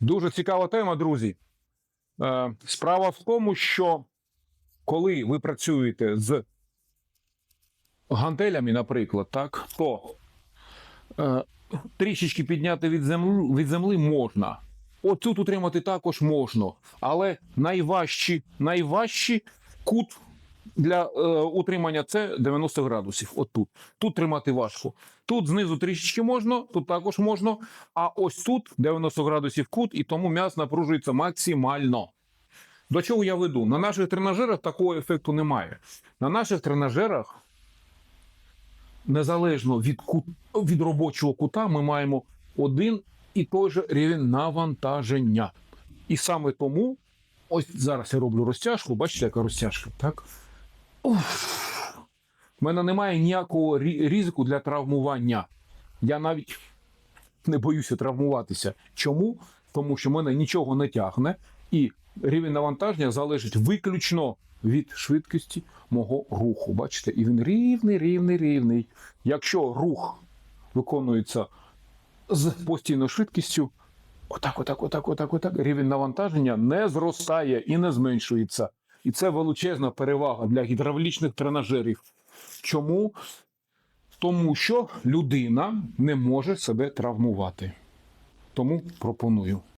Дуже цікава тема, друзі. Е, Справа в тому, що коли ви працюєте з гантелями, наприклад, так, то е, трішечки підняти від землі, від землі можна. Оцю утримати також можна. Але найважчі, найважчий кут для е, утримання це 90 градусів. От тут. Тримати важко. Тут знизу трішечки можна, тут також можна. А ось тут 90 градусів кут, і тому м'ясо напружується максимально. До чого я веду? На наших тренажерах такого ефекту немає. На наших тренажерах, незалежно від, кут, від робочого кута, ми маємо один і той же рівень навантаження. І саме тому, ось зараз я роблю розтяжку, бачите, яка розтяжка, так? У мене немає ніякого ризику для травмування. Я навіть не боюся травмуватися. Чому? Тому що мене нічого не тягне, і рівень навантаження залежить виключно від швидкості мого руху. Бачите, і він рівний, рівний, рівний. Якщо рух виконується з постійною швидкістю, отак, отак, отак, отак, отак, рівень навантаження не зростає і не зменшується. І це величезна перевага для гідравлічних тренажерів. Чому? Тому що людина не може себе травмувати. Тому пропоную.